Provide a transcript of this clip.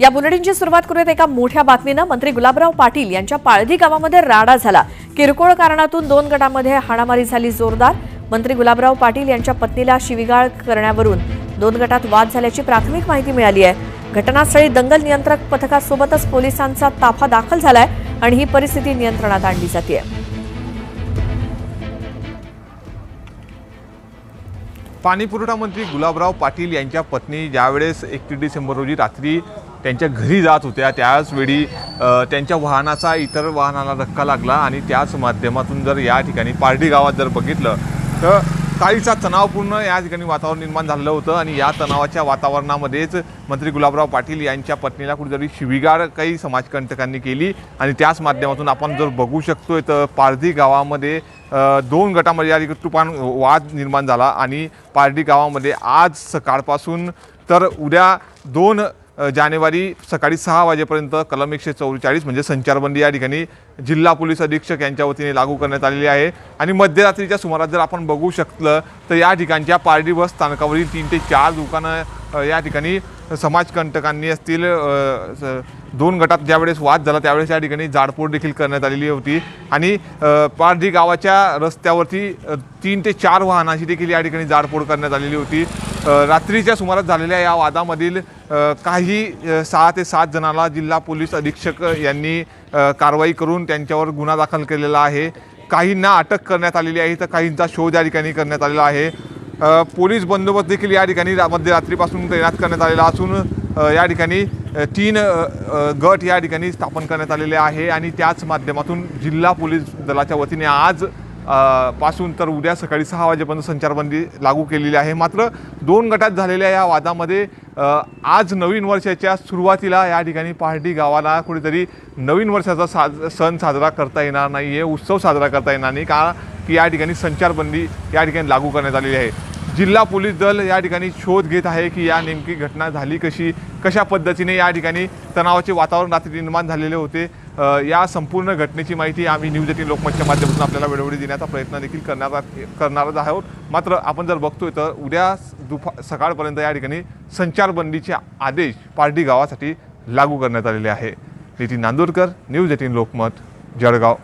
या बुलेटिनची सुरुवात करूयात एका मोठ्या बातमीनं. मंत्री गुलाबराव पाटील यांच्या पाळधी गावामध्ये राडा झाला. किरकोळ कारणातून दोन गटामध्ये हाणामारी झाली जोरदार. मंत्री गुलाबराव पाटील यांच्या पत्नीला शिविगाळ करण्यावरून दोन गटात वाद झाल्याची प्राथमिक माहिती मिळाली आहे. घटनास्थळी दंगल नियंत्रक पथकासोबतच पोलिसांचा ताफा दाखल झालाय आणि ही परिस्थिती नियंत्रणात आणली जाते. पाणीपुरवठा मंत्री गुलाबराव पाटील यांच्या पत्नी ज्यावेळेस एकतीस डिसेंबर रोजी रात्री त्यांच्या घरी जात होत्या. त्याचवेळी त्यांच्या वाहनाचा इतर वाहनाला धक्का लागला आणि त्याच माध्यमातून जर या ठिकाणी पारडी गावात जर बघितलं तर काहीसा तणावपूर्ण या ठिकाणी वातावरण निर्माण झालेलं होतं आणि या तणावाच्या वातावरणामध्येच मंत्री गुलाबराव पाटील यांच्या पत्नीला कुठेतरी शिवीगाळ काही समाजकंटकांनी केली आणि त्याच माध्यमातून आपण जर बघू शकतोय तर पारधी गावामध्ये दोन गटामध्ये या ठिकाणी तुफान वाद निर्माण झाला आणि पारडी गावामध्ये आज सकाळपासून तर उद्या दोन जानेवारी सकाळी सहा वाजेपर्यंत कलम एकशे चौवेचाळीस म्हणजे संचारबंदी या ठिकाणी जिल्हा पोलीस अधीक्षक यांच्या वतीने लागू करण्यात आलेली आहे. आणि मध्यरात्रीच्या सुमारास जर आपण बघू शकलं तर या ठिकाणच्या पारडी बस स्थानकावरील तीन ते चार दुकानं या ठिकाणी समाजकंटकांनी असतील दोन गटात ज्यावेळेस वाद झाला त्यावेळेस या ठिकाणी जाडपोड देखील करण्यात आलेली होती. आणि पारडी गावाच्या रस्त्यावरती तीन ते चार वाहनांची देखील या ठिकाणी जाडपोड करण्यात आलेली होती. रात्रीच्या सुमारास झालेल्या या वादामधील काही सहा ते सात जणांना जिल्हा पोलीस अधीक्षक यांनी कारवाई करून त्यांच्यावर गुन्हा दाखल केलेला आहे. काहींना अटक करण्यात आलेली आहे तर काहींचा शोध या ठिकाणी करण्यात आलेला आहे. पोलीस बंदोबस्त देखील या ठिकाणी मध्यरात्रीपासून तैनात करण्यात आलेला असून या ठिकाणी तीन गट या ठिकाणी स्थापन करण्यात आलेले आहे. आणि त्याच माध्यमातून जिल्हा पोलीस दलाच्या वतीने आज पासून तर उद्या सकाळी सहा वाजेपर्यंत संचारबंदी लागू केलेली आहे. मात्र दोन गटात झालेल्या या वादामध्ये आज नवीन वर्षाच्या सुरुवातीला या ठिकाणी पहाडी गावाला कुठेतरी नवीन वर्षाचा साज सण साजरा करता येणार नाही आहे उत्सव साजरा करता येणार नाही. का की या ठिकाणी संचारबंदी या ठिकाणी लागू करण्यात आलेली आहे. जिल्हा पोलीस दल या ठिकाणी शोध घेत आहे की या नेमकी घटना झाली कशी कशा पद्धतीने या ठिकाणी तणावाचे वातावरण रात्री निर्माण झालेले होते या संपूर्ण घटनेची माहिती आम्ही न्यूज एटीन लोकमतच्या माध्यमातून आपल्याला वेळोवेळी देण्याचा प्रयत्न देखील करणार करणारच आहोत. मात्र आपण जर बघतोय तर उद्या दुपा सकाळपर्यंत या ठिकाणी संचारबंदीचे आदेश पारडी गावासाठी लागू करण्यात आलेले आहे. Nitin Nandurkar news eighteen Lokmat Jalgaon.